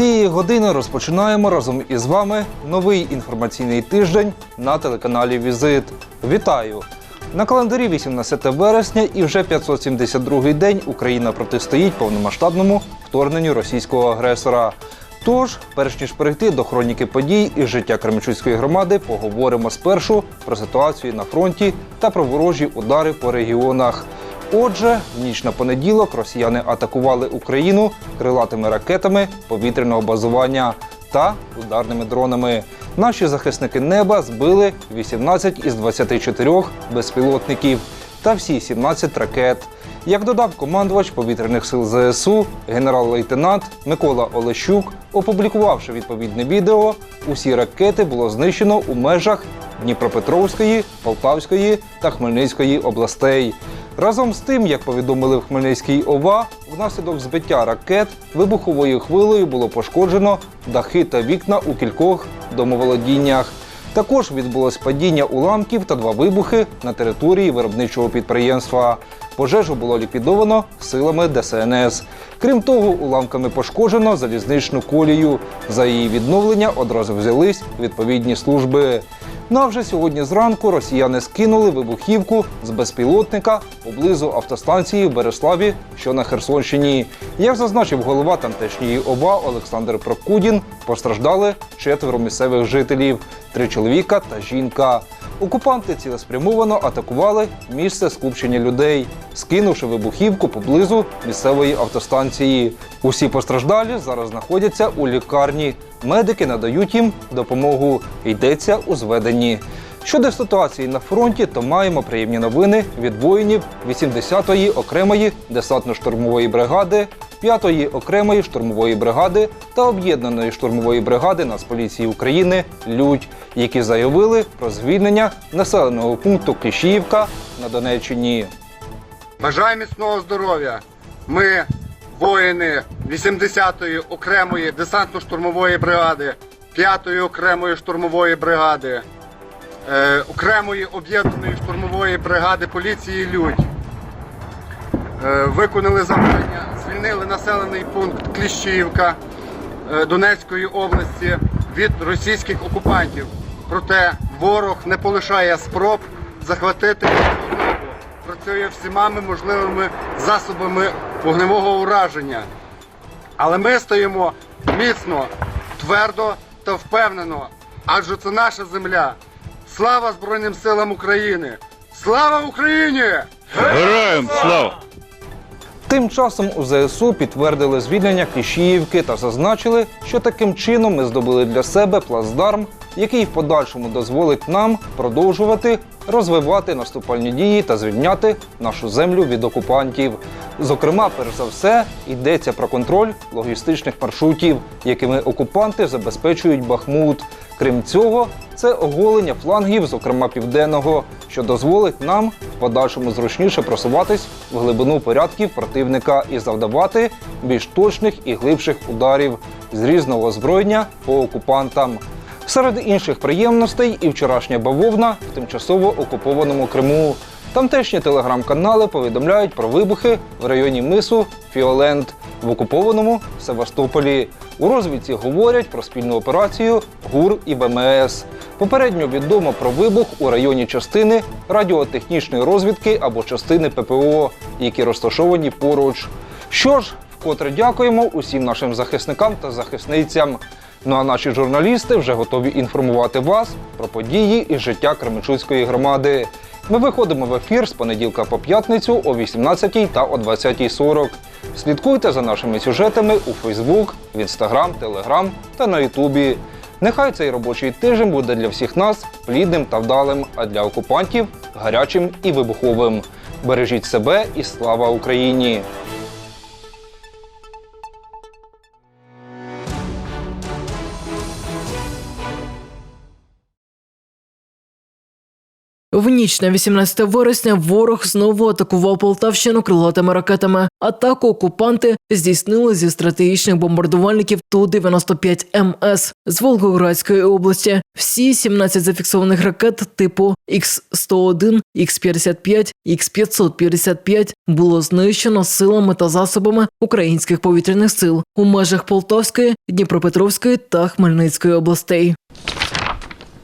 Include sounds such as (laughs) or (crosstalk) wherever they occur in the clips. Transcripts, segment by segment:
Цієї години розпочинаємо разом із вами новий інформаційний тиждень на телеканалі Візит. Вітаю! На календарі 18 вересня і вже 572-й день Україна протистоїть повномасштабному вторгненню російського агресора. Тож, перш ніж перейти до хроніки подій із життя Кременчуцької громади, поговоримо спершу про ситуацію на фронті та про ворожі удари по регіонах. Отже, в ніч на понеділок росіяни атакували Україну крилатими ракетами повітряного базування та ударними дронами. Наші захисники неба збили 18 із 24 безпілотників та всі 17 ракет. Як додав командувач повітряних сил ЗСУ, генерал-лейтенант Микола Олещук, опублікувавши відповідне відео, усі ракети було знищено у межах Дніпропетровської, Полтавської та Хмельницької областей. Разом з тим, як повідомили в Хмельницькій ОВА, внаслідок збиття ракет вибуховою хвилею було пошкоджено дахи та вікна у кількох домоволодіннях. Також відбулось падіння уламків та два вибухи на території виробничого підприємства. Пожежу було ліквідовано силами ДСНС. Крім того, уламками пошкоджено залізничну колію. За її відновлення одразу взялись відповідні служби. Ну а вже сьогодні зранку росіяни скинули вибухівку з безпілотника поблизу автостанції в Береславі, що на Херсонщині. Як зазначив голова тамтешньої ОВА Олександр Прокудін, постраждали четверо місцевих жителів три чоловіка та жінка. Окупанти цілеспрямовано атакували місце скупчення людей, скинувши вибухівку поблизу місцевої автостанції. Усі постраждалі зараз знаходяться у лікарні. Медики надають їм допомогу. Йдеться у зведенні. Щодо ситуації на фронті, то маємо приємні новини від воїнів 80-ї окремої десантно-штурмової бригади, 5-ї окремої штурмової бригади та об'єднаної штурмової бригади Нацполіції України Людь, які заявили про звільнення населеного пункту Кишіївка на Донеччині. Бажаю міцного здоров'я. Ми воїни 80-ї окремої десантно-штурмової бригади, 5-ї окремої штурмової бригади, е, окремої об'єднаної штурмової бригади поліції Людь. Е, виконали завдання, звільнили населений пункт Кліщіївка е, Донецької області від російських окупантів. Проте ворог не полишає спроб захватити. Працює всіма можливими засобами вогневого ураження. Але ми стоїмо міцно, твердо та впевнено, адже це наша земля. Слава Збройним силам України! Слава Україні! Героям слава! Тим часом у ЗСУ підтвердили звільнення Кліщіївки та зазначили, що таким чином ми здобули для себе плацдарм, який в подальшому дозволить нам продовжувати розвивати наступальні дії та звільняти нашу землю від окупантів. Зокрема, перш за все, йдеться про контроль логістичних маршрутів, якими окупанти забезпечують Бахмут. Крім цього, це оголення флангів, зокрема південного, що дозволить нам в подальшому зручніше просуватись в глибину порядків противника і завдавати більш точних і глибших ударів з різного озброєння по окупантам. Серед інших приємностей і вчорашня бавовна в тимчасово окупованому Криму. Тамтешні телеграм-канали повідомляють про вибухи в районі мису Фіолент в окупованому Севастополі. У розвідці говорять про спільну операцію ГУР і ВМС. Попередньо відомо про вибух у районі частини радіотехнічної розвідки або частини ППО, які розташовані поруч. Що ж, вкотре дякуємо усім нашим захисникам та захисницям. Ну а наші журналісти вже готові інформувати вас про події і життя Кременчуцької громади. Ми виходимо в ефір з понеділка по п'ятницю о 18 та о 20.40. Слідкуйте за нашими сюжетами у Фейсбук, в Інстаграм, Телеграм та на Ютубі. Нехай цей робочий тиждень буде для всіх нас плідним та вдалим, а для окупантів гарячим і вибуховим. Бережіть себе і слава Україні! Ніч на 18 вересня ворог знову атакував Полтавщину крилатими ракетами. Атаку окупанти здійснили зі стратегічних бомбардувальників Ту-95 МС з Волгоградської області. Всі 17 зафіксованих ракет типу Х-101, Х-55, Х-555 було знищено силами та засобами українських повітряних сил у межах Полтавської, Дніпропетровської та Хмельницької областей.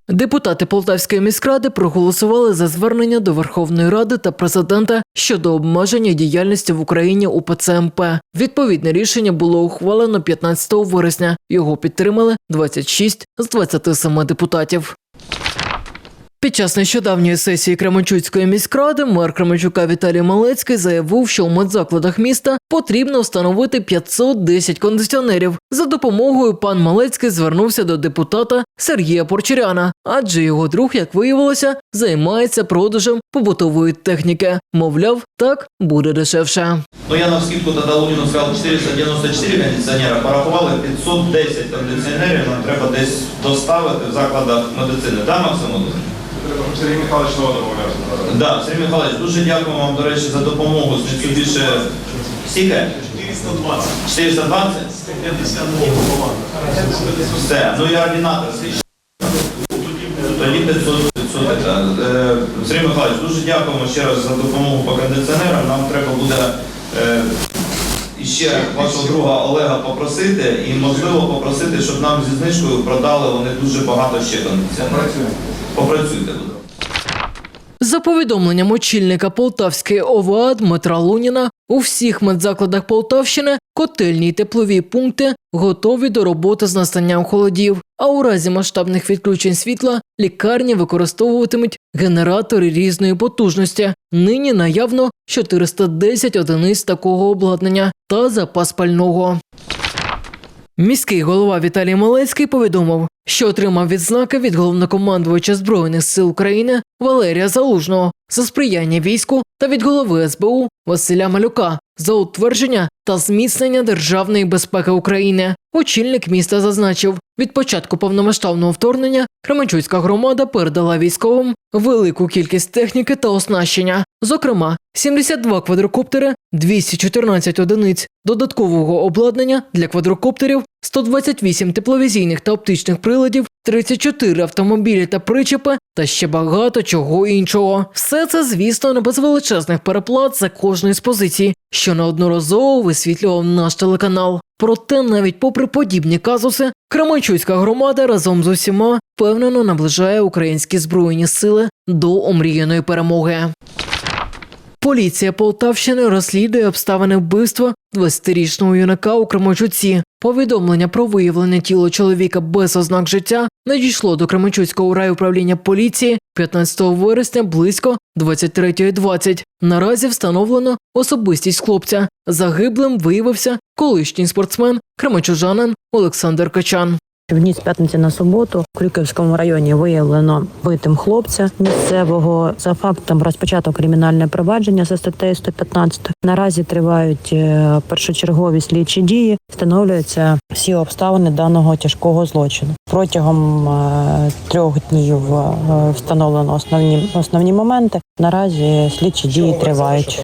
Депутати Полтавської міськради проголосували за звернення до Верховної Ради та президента щодо обмеження діяльності в Україні у ПЦМП. Відповідне рішення було ухвалено 15 вересня. Його підтримали 26 з 27 депутатів. Під час нещодавньої сесії Кременчуцької міськради мер Кременчука Віталій Малецький заявив, що у медзакладах міста потрібно встановити 510 кондиціонерів. За допомогою пан Малецький звернувся до депутата Сергія Порчаряна, адже його друг, як виявилося, займається продажем побутової техніки. Мовляв, так буде дешевше. Ну я на скидку тоді Луніну сказав 494 кондиціонера, порахували 510 кондиціонерів, нам треба десь доставити в закладах медицини. Да, Максим Володимирович? Сергій Михайлович знову домовлявся. Да, Сергій Михайлович, дуже дякуємо вам, до речі, за допомогу. З більше скільки? 420. 420? 50. Все. Ну і ординатор? Тоді 500, 500 так. Е, Сергій Михайлович, дуже дякуємо ще раз за допомогу по кондиціонерам. Нам треба буде е, ще вашого друга Олега попросити і можливо попросити, щоб нам зі знижкою продали вони дуже багато ще кондиціонерів. Попрацюйте, будь ласка. За повідомленням очільника Полтавської ОВА Дмитра Луніна, у всіх медзакладах Полтавщини котельні й теплові пункти готові до роботи з настанням холодів. А у разі масштабних відключень світла лікарні використовуватимуть генератори різної потужності. Нині наявно 410 одиниць такого обладнання та запас пального. Міський голова Віталій Малецький повідомив, що отримав відзнаки від головнокомандувача Збройних сил України Валерія Залужного за сприяння війську та від голови СБУ Василя Малюка за утвердження та зміцнення державної безпеки України. Очільник міста зазначив, від початку повномасштабного вторгнення Кременчуцька громада передала військовим велику кількість техніки та оснащення, зокрема 72 квадрокоптери, 214 одиниць додаткового обладнання для квадрокоптерів, 128 тепловізійних та оптичних приладів, 34 автомобілі та причепи та ще багато чого іншого. Все це, звісно, не без величезних переплат за кожної з позицій, що неодноразово висвітлював наш телеканал. Проте, навіть попри подібні казуси, Кременчуцька громада разом з усіма впевнено наближає українські збройні сили до омріяної перемоги. Поліція Полтавщини розслідує обставини вбивства 20-річного юнака у Кременчуці. Повідомлення про виявлення тіла чоловіка без ознак життя надійшло до Кременчуцького райуправління поліції 15 вересня близько 23.20. Наразі встановлено особистість хлопця. Загиблим виявився колишній спортсмен кременчужанин Олександр Качан. В ніч п'ятниці на суботу в Крюківському районі виявлено битим хлопця місцевого за фактом розпочато кримінальне провадження за статтею 115. Наразі тривають е, першочергові слідчі дії. Встановлюються всі обставини даного тяжкого злочину. Протягом е, трьох днів е, встановлено основні основні моменти. Наразі слідчі дії тривають.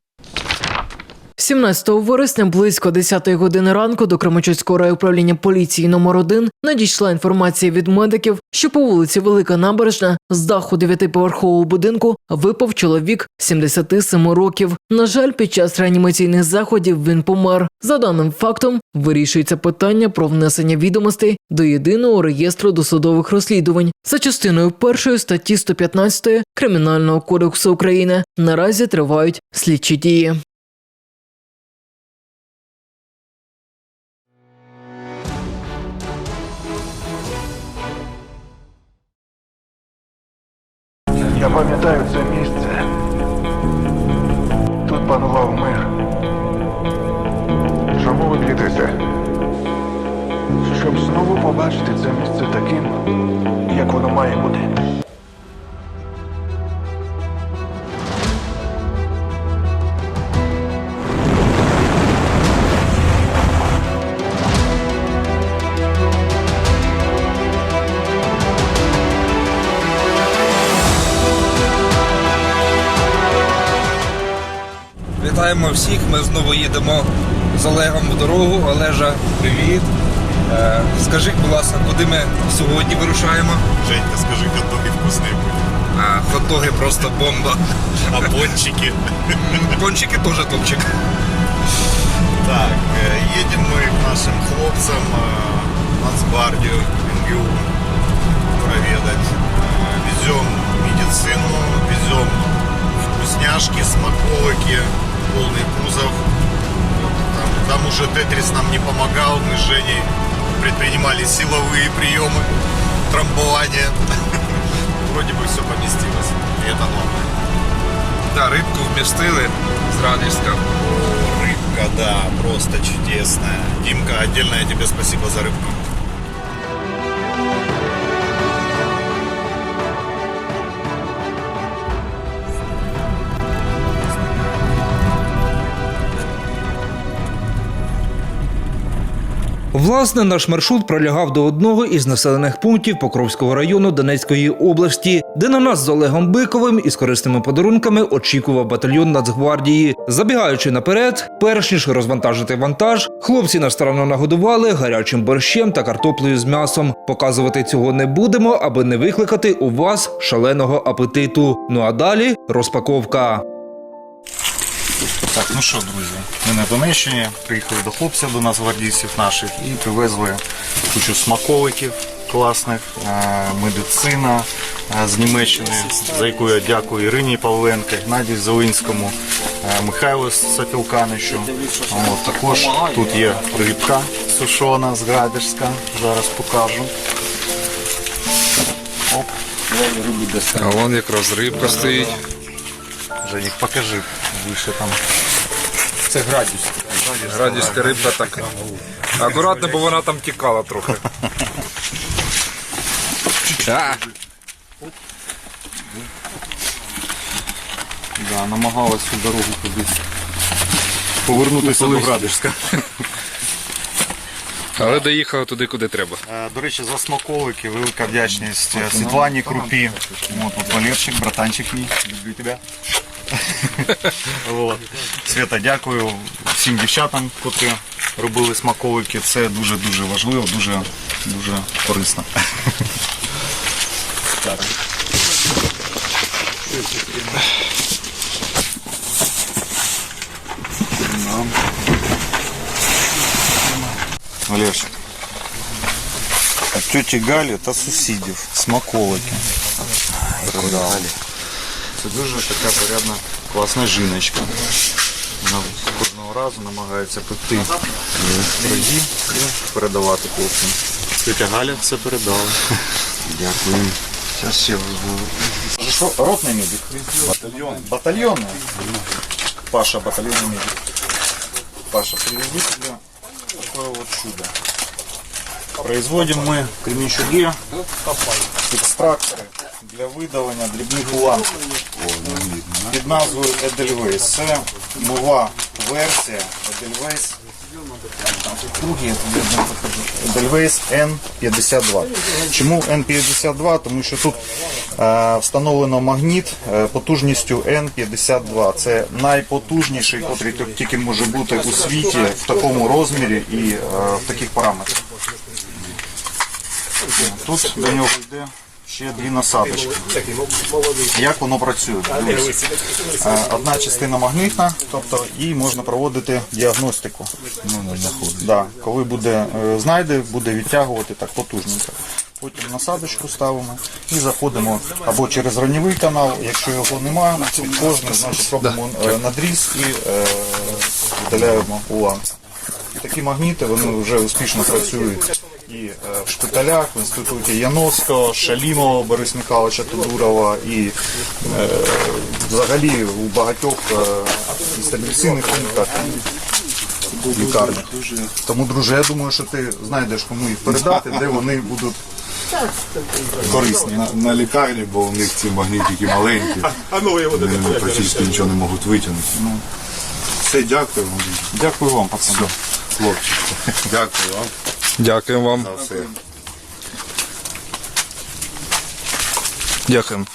17 вересня близько 10 години ранку до Кременчуцького райуправління поліції номер 1 надійшла інформація від медиків, що по вулиці Велика Набережна з даху дев'ятиповерхового будинку випав чоловік 77 років. На жаль, під час реанімаційних заходів він помер. За даним фактом вирішується питання про внесення відомостей до єдиного реєстру досудових розслідувань за частиною першої статті 115 Кримінального кодексу України. Наразі тривають слідчі дії. Пам'ятаю це місце. Тут панував мир. Чому ви б'єтеся? Щоб знову побачити це місце таким, як воно має бути. Вітаємо всіх. Ми знову їдемо з Олегом в дорогу. Олежа, привіт. Е, скажи, будь ласка, куди ми сьогодні вирушаємо? Женька, скажи, хот-доги вкусные были. А, хот-доги просто бомба. А пончики? Пончики теж топчик. Так, э, едем мы к нашим хлопцам э, в Нацгвардию, МГУ проведать. Э, Везем медицину, везем вкусняшки, смаколики, Полный кузов. Вот, Там, там уже Тетрис нам не помогал, мы с Женей предпринимали силовые приемы, трамбование. (laughs) Вроде бы все поместилось, и это главное. Да, рибку вмістили з Радівська. О, рыбка, да, просто чудесная. Димка, отдельное тебе спасибо за рыбку. Власне, наш маршрут пролягав до одного із населених пунктів Покровського району Донецької області, де на нас з Олегом Биковим із корисними подарунками очікував батальйон Нацгвардії. Забігаючи наперед, перш ніж розвантажити вантаж, хлопці нас старанно нагодували гарячим борщем та картоплею з м'ясом. Показувати цього не будемо, аби не викликати у вас шаленого апетиту. Ну а далі розпаковка. Так, ну що, друзі, ми на Донеччині приїхали до хлопців, до нас гвардійців наших і привезли кучу смаколиків класних, е, медицина е, з Німеччини, за яку я дякую Ірині Павленко, Гнадію Зелинському, е, Михайлу Сапілканичу. От, також тут є рибка сушона з Градишська, зараз покажу. Оп, А вон якраз рибка стоїть. Женік, покажи вище там. Це градість. Градіська рибка так. Акуратно, бо вона там тікала трохи. А, Да, намагалась всю дорогу кудись повернутися до Градишська. але доїхала туди, куди треба. Е, До речі, за смаколики велика вдячність е, Світлані Крупі. От, от Валерчик, братанчик мій, люблю тебе. (laughs) От. Свята, дякую всім дівчатам, котрі робили смаколики. Це дуже-дуже важливо, дуже, дуже корисно. (laughs) Так. От тьоті Галі та сусідів смаколики. Передали. Це дуже така порядна класна жіночка. Вона кожного разу намагається пекти і передавати хлопцям. Тетя Галя все передала. Дякую. Зараз ще. Ротний медик? Батальйон. Батальйонний? Паша, батальйонний медик. Паша, привези тебе такое вот чудо. Производим мы кремничуги, екстрактори для видалення дрібних уламків під назвою Edelweiss. Це нова версія покажу. Edelweiss N52. Чому N52? Тому що тут е, встановлено магніт е, потужністю N52. Це найпотужніший, тут тільки може бути у світі в такому розмірі і е, в таких параметрах. Тут до нього йде ще дві насадочки. Як воно працює? Дивись. Е, Одна частина магнітна, тобто їй можна проводити діагностику. Да. Коли буде е, знайде, буде відтягувати так потужненько. Потім насадочку ставимо і заходимо або через ранньовий канал, якщо його немає, кожним, значить робимо е, надріз і е, видаляємо уламки. І такі магніти вони вже успішно працюють і е, в шпиталях, в інституті Яновського, Шалімова, Бориса Михайловича Тодурова і е, взагалі у багатьох е, стабілізаційних пунктах і лікарнях. Тому, друже, я думаю, що ти знайдеш кому їх передати, де вони будуть корисні. на, на лікарні, бо у них ці магнітики маленькі. Вони практично нічого не можуть витягнути. Ну, все, дякую вам. Дякую вам, пацани. Хлопчик. (laughs) Дякую вам Дякуємо вам. за все. Дякуємо.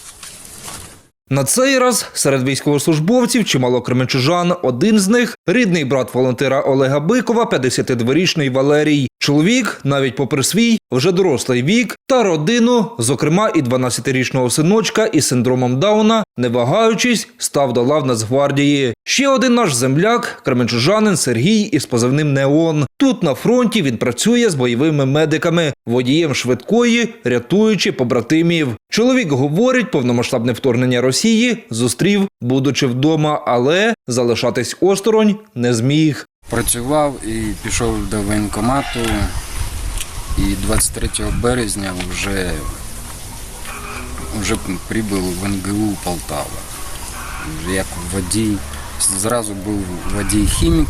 На цей раз серед військовослужбовців чимало кременчужан. Один з них рідний брат волонтера Олега Бикова, 52-річний Валерій. Чоловік, навіть попри свій вже дорослий вік та родину, зокрема і 12-річного синочка із синдромом Дауна, не вагаючись, став до лав Нацгвардії. Ще один наш земляк, кременчужанин Сергій із позивним Неон. Тут на фронті він працює з бойовими медиками, водієм швидкої, рятуючи побратимів. Чоловік говорить, повномасштабне вторгнення Росії зустрів, будучи вдома, але залишатись осторонь не зміг. Працював і пішов до воєнкомату. І 23 березня вже, вже прибув в НГУ Полтава. Як водій. Зразу був водій-хімік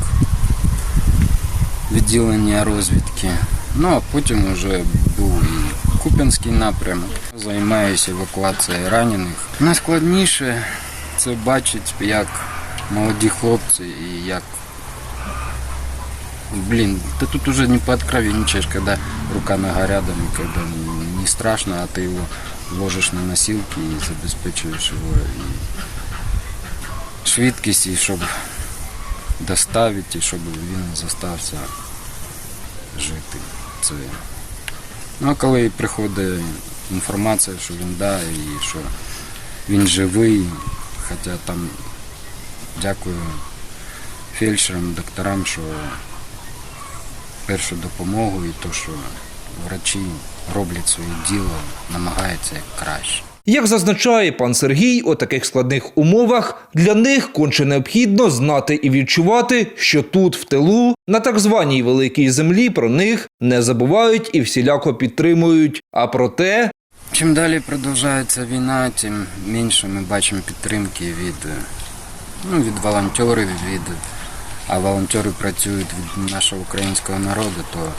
відділення розвідки. Ну а потім вже був і Куп'янський напрямок. Займаюся евакуацією ранених. Найскладніше це бачити, як молоді хлопці і як Блин, ты тут уже не пооткровенничаешь, когда рука-нога рядом, и когда не страшно, а ты его ложишь на носилки и забезпечиваешь его і швидкість, і щоб доставити, і щоб він застався жити. Це. Ну, а коли приходить інформація, що він да, і що він живий, хоча там дякую фельдшерам, докторам, що першу допомогу і то, що врачі роблять своє діло, намагаються як краще. Як зазначає пан Сергій, у таких складних умовах для них конче необхідно знати і відчувати, що тут, в тилу, на так званій великій землі, про них не забувають і всіляко підтримують. А проте Чим далі продовжується війна, тим менше ми бачимо підтримки від, е, ну, від волонтерів, від, а волонтери працюють від нашого українського народу, то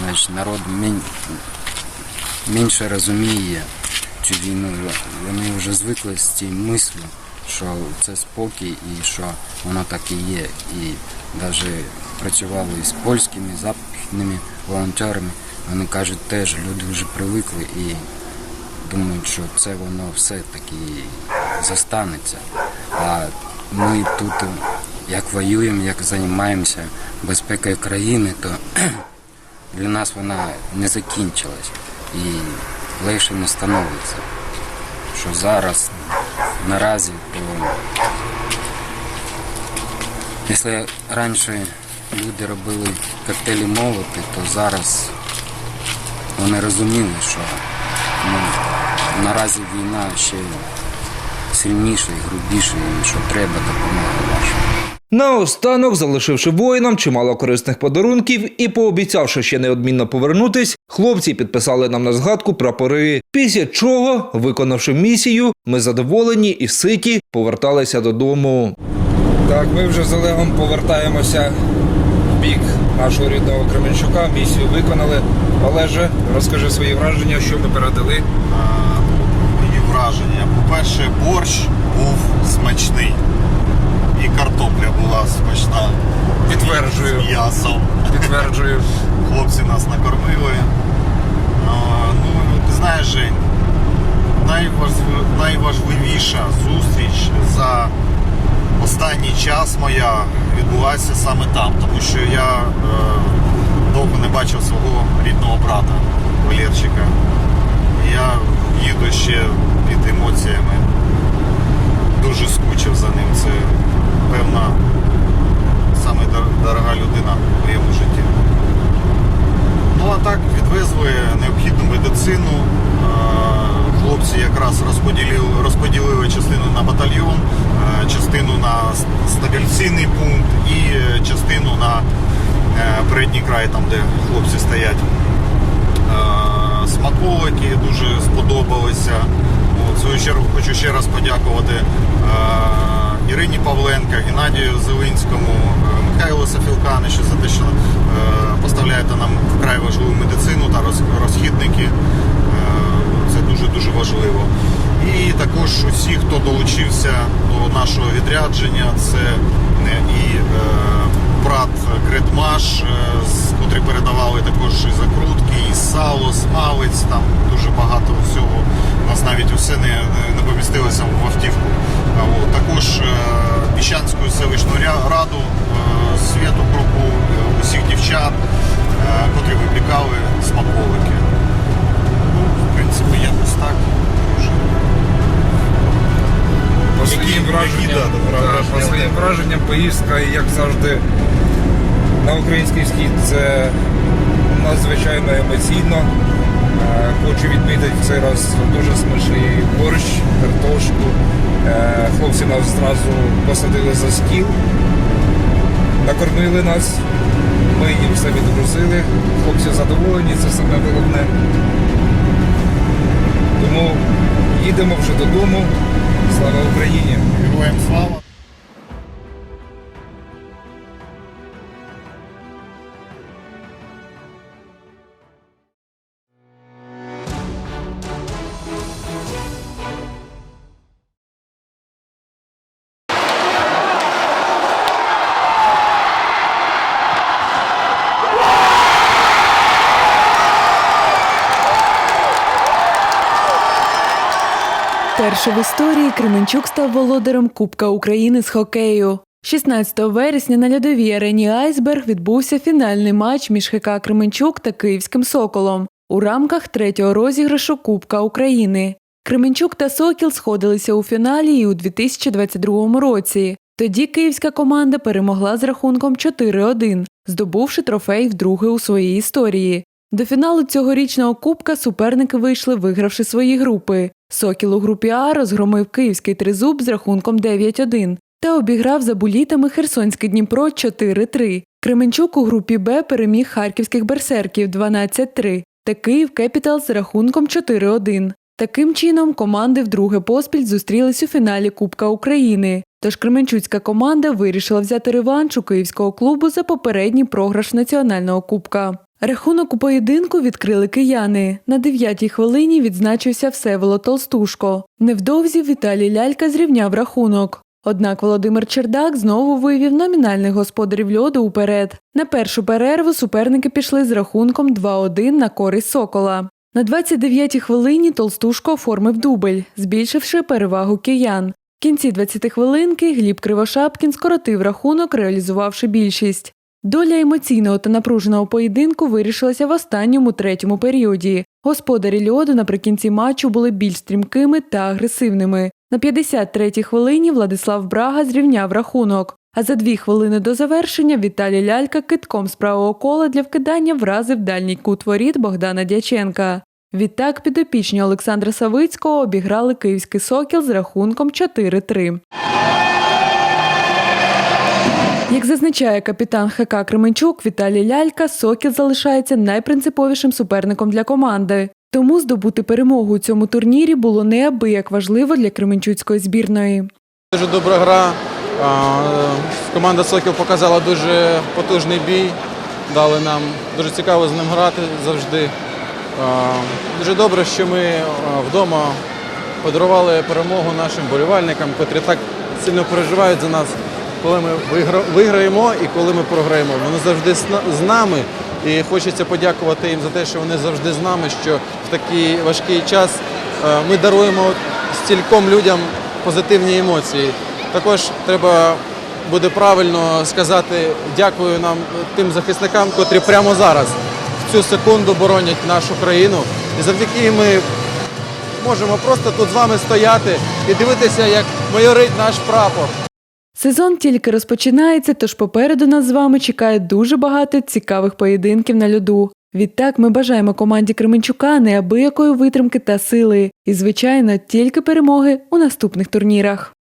значить, народ мен, менше розуміє цю війну. Вони вже звикли з цією мислю, що це спокій і що воно так і є. І навіть працювали з польськими, західними волонтерами. Вони кажуть, теж люди вже привикли і думають, що це воно все-таки застанеться. А ми тут як воюємо, як займаємося безпекою країни, то (clears throat) для нас вона не закінчилась і легше не становиться. Що зараз наразі, то якщо раніше люди робили коктейлі молоти, то зараз вони розуміли, що ну, наразі війна ще сильніша і грубіша, і що треба допомога ваша. Наостанок, залишивши воїнам чимало корисних подарунків і пообіцявши ще неодмінно повернутись, хлопці підписали нам на згадку прапори. Після чого, виконавши місію, ми задоволені і ситі поверталися додому. Так, ми вже з Олегом повертаємося в бік нашого рідного Кременчука. Місію виконали. Олеже, розкажи свої враження, що ми передали. Враження. По-перше, борщ був смачний. І картопля була смачна. Підтверджую. З м'ясом. Підтверджую. Хлопці нас накормили. А, ну, ти знаєш, Жень, найважливіша зустріч за останній час моя відбулася саме там, тому що я е, довго не бачив свого рідного брата Валерчика. Я їду ще під емоціями. Дуже скучив за ним. Це певна саме дорога людина в моєму житті. Ну а так відвезли необхідну медицину. Хлопці якраз розподілили, розподілили частину на батальйон, частину на с- стабіляційний пункт і е, частину на е, передній край, там де хлопці стоять. Смаколики дуже сподобалися. В свою чергу хочу ще раз подякувати е, Ірині Павленка, Геннадію Зелинському, е, Михайлу Сафілканичу за те, що е, поставляєте нам вкрай важливу медицину та роз- розхідники. Це дуже-дуже важливо. І також усі, хто долучився до нашого відрядження, це і брат Кредмаш, котрі передавали також і закрутки, і сало, смалець, там дуже багато нас навіть усе не, не помістилося в автівку. От. Також е, Піщанську селищну раду, е, світу групу, е, усіх дівчат, котрі випікали смаколики. Ну, в принципі, якось так. По своїм враженням, да, своїм враженням поїздка, як завжди, на український схід це надзвичайно емоційно. Хочу відмітити цей раз дуже смачний борщ, картошку. Е, Хлопці нас зразу посадили за стіл, накормили нас, ми їм все відгрузили. Хлопці задоволені, це саме головне. Тому їдемо вже додому. Слава Україні! Героям слава! Перше в історії Кременчук став володарем Кубка України з хокею. 16 вересня на льодовій арені Айсберг відбувся фінальний матч між ХК Кременчук та Київським Соколом у рамках третього розіграшу Кубка України. Кременчук та Сокіл сходилися у фіналі і у 2022 році. Тоді київська команда перемогла з рахунком 4-1, здобувши трофей вдруге у своїй історії. До фіналу цьогорічного кубка суперники вийшли, вигравши свої групи. Сокіл у групі А розгромив київський тризуб з рахунком 9-1 та обіграв за булітами Херсонське Дніпро 4-3. Кременчук у групі Б переміг харківських берсерків 12-3 та Київ Кепітал з рахунком 4-1. Таким чином, команди вдруге поспіль зустрілись у фіналі Кубка України. Тож Кременчуцька команда вирішила взяти реванш у київського клубу за попередній програш національного кубка. Рахунок у поєдинку відкрили кияни. На дев'ятій хвилині відзначився Всеволод Толстушко. Невдовзі Віталій Лялька зрівняв рахунок. Однак Володимир Чердак знову вивів номінальних господарів льоду уперед. На першу перерву суперники пішли з рахунком 2-1 на користь Сокола. На 29-й хвилині Толстушко оформив дубль, збільшивши перевагу киян. В кінці 20 хвилинки Гліб Кривошапкін скоротив рахунок, реалізувавши більшість. Доля емоційного та напруженого поєдинку вирішилася в останньому третьому періоді. Господарі льоду наприкінці матчу були більш стрімкими та агресивними. На 53-й хвилині Владислав Брага зрівняв рахунок. А за дві хвилини до завершення Віталій Лялька китком з правого кола для вкидання вразив дальній кут воріт Богдана Дяченка. Відтак підопічні Олександра Савицького обіграли київський сокіл з рахунком 4-3. Як зазначає капітан ХК Кременчук Віталій Лялька, Сокіл залишається найпринциповішим суперником для команди. Тому здобути перемогу у цьому турнірі було неабияк важливо для Кременчуцької збірної. Дуже добра гра. Команда Сокіл показала дуже потужний бій. Дали нам дуже цікаво з ним грати завжди. Дуже добре, що ми вдома подарували перемогу нашим болівальникам, котрі так сильно переживають за нас, коли ми вигра- виграємо і коли ми програємо. Вони завжди з нами. І хочеться подякувати їм за те, що вони завжди з нами, що в такий важкий час е, ми даруємо стільком людям позитивні емоції. Також треба буде правильно сказати дякую нам тим захисникам, котрі прямо зараз в цю секунду боронять нашу країну. І завдяки ми можемо просто тут з вами стояти і дивитися, як майорить наш прапор. Сезон тільки розпочинається, тож попереду нас з вами чекає дуже багато цікавих поєдинків на льоду. Відтак ми бажаємо команді Кременчука неабиякої витримки та сили і, звичайно, тільки перемоги у наступних турнірах.